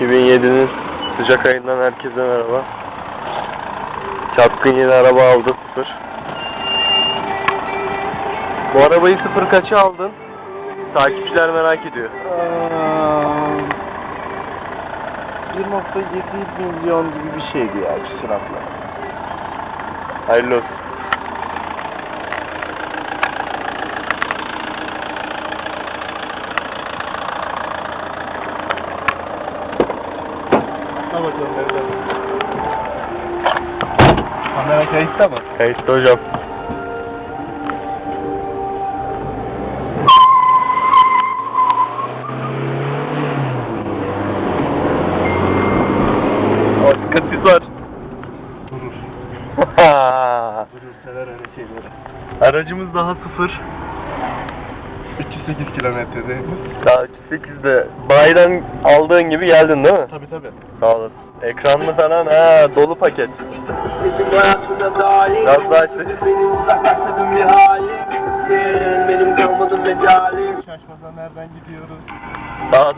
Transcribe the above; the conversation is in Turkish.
2007'nin sıcak ayından herkese merhaba. Çapkın yeni araba aldı sıfır. Bu arabayı sıfır kaça aldın? Takipçiler merak ediyor. 1.7 milyon gibi bir şeydi ya küsuratla. Hayırlı olsun. Ne bakalım nerede? Kamera kayıtta mı? Kayıtta hocam. Sıkıntısı var. Durur. Durur sever öyle şeyleri. Aracımız daha sıfır. 308 kilometrede. Daha 8'de bayiden aldığın gibi geldin değil mi? Tabi tabi. Sağ olasın. Ekranlı falan ha dolu paket. Bizim hayatımda dahil Biraz daha açtık. Benim uzaklaştırdığım bir halim Benim kalmadı mecalim Şaşmadan nereden gidiyoruz? Daha